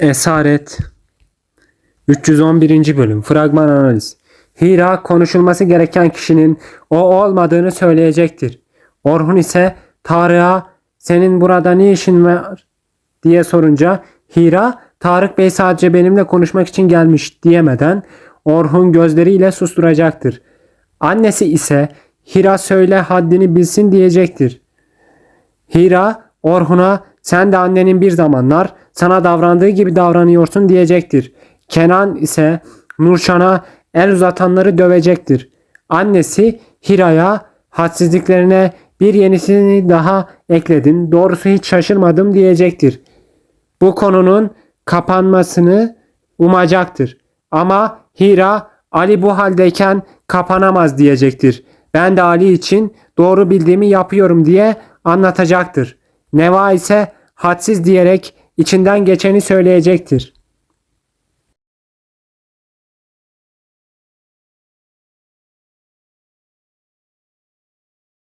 Esaret 311. bölüm Fragman analiz Hira konuşulması gereken kişinin o olmadığını söyleyecektir. Orhun ise Tarık'a senin burada ne işin var diye sorunca Hira Tarık Bey sadece benimle konuşmak için gelmiş diyemeden Orhun gözleriyle susturacaktır. Annesi ise Hira söyle haddini bilsin diyecektir. Hira Orhun'a sen de annenin bir zamanlar sana davrandığı gibi davranıyorsun diyecektir. Kenan ise Nurşan'a el uzatanları dövecektir. Annesi Hira'ya hadsizliklerine bir yenisini daha ekledin. Doğrusu hiç şaşırmadım diyecektir. Bu konunun kapanmasını umacaktır. Ama Hira Ali bu haldeyken kapanamaz diyecektir. Ben de Ali için doğru bildiğimi yapıyorum diye anlatacaktır. Neva ise hadsiz diyerek içinden geçeni söyleyecektir.